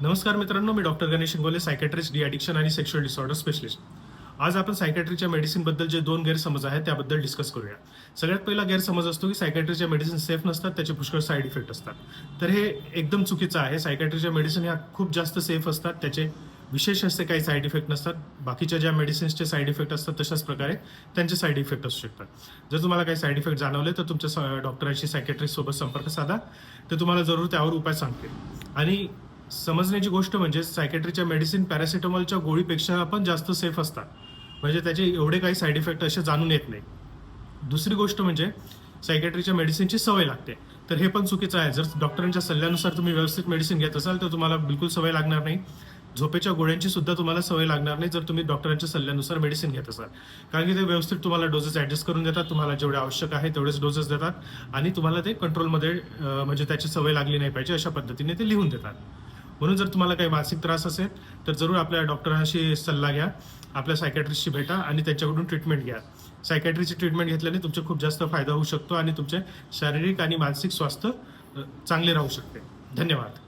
नमस्कार मित्रांनो मी doctor Ganesh Ingole psychiatrist de addiction आणि सेक्शुअल डिसऑर्डर स्पेशलिस्ट आज आपण सायकॅट्रीच्या मेडिसिनबद्दल जे दोन गैरसमज आहेत त्याबद्दल डिस्कस करूया. सगळ्यात पहिला गैरसमज असतो की सायकॅट्रीच्या मेडिसिन सेफ नसतात त्याचे पुष्कळ साईड इफेक्ट असतात. तर हे एकदम चुकीचं आहे. सायकॅट्रीच्या मेडिसिन ह्या खूप जास्त सेफ असतात त्याचे विशेष असे काही साईड इफेक्ट नसतात. बाकीच्या ज्या मेडिसिन्सचे साईड इफेक्ट असतात तशाच प्रकारे त्यांचे साईड इफेक्ट असू शकतात. जर तुम्हाला काही साईड इफेक्ट जाणवले तर तुमच्या स- डॉक्टरांशी सायकॅट्रिस्ट संपर्क साधा. ते तुम्हाला जरूर त्यावर उपाय सांगतील आणि समजण्याची गोष्ट म्हणजे सायकॅट्रीच्या मेडिसिन पॅरासिटामॉलच्या गोळीपेक्षा पण जास्त सेफ असतात. म्हणजे त्याचे एवढे काही साईड इफेक्ट असे जाणून येत नाही. दुसरी गोष्ट म्हणजे सायकॅट्रीच्या मेडिसिनची सवय लागते. तर हे पण चुकीचं आहे. जर डॉक्टरांच्या सल्ल्यानुसार तुम्ही व्यवस्थित मेडिसिन घेत असाल तर तुम्हाला बिलकुल सवय लागणार नाही. झोपेच्या गोळ्यांची सुद्धा तुम्हाला सवय लागणार नाही जर तुम्ही डॉक्टरांच्या सल्ल्यानुसार मेडिसिन घेत असाल. कारण की ते व्यवस्थित तुम्हाला डोसेस ॲडजस्ट करून देतात. तुम्हाला जेवढे आवश्यक आहे तेवढेच डोसेस देतात. आणि तुम्हाला ते कंट्रोलमध्ये म्हणजे त्याची सवय लागली नाही पाहिजे अशा पद्धतीने ते लिहून देतात. म्हणून जर तुम्हाला काही मानसिक त्रास असेल तर जरूर आपल्या डॉक्टरांशी सल्ला घ्या आपल्या सायकॅट्रिस्टशी भेटा आणि त्यांच्याकडून ट्रीटमेंट घ्या. सायकॅट्रीची ट्रीटमेंट घेतल्याने तुमचे खूप जास्त फायदा होऊ शकतो आणि तुमचे शारीरिक आणि मानसिक स्वास्थ्य चांगले राहू शकते. धन्यवाद.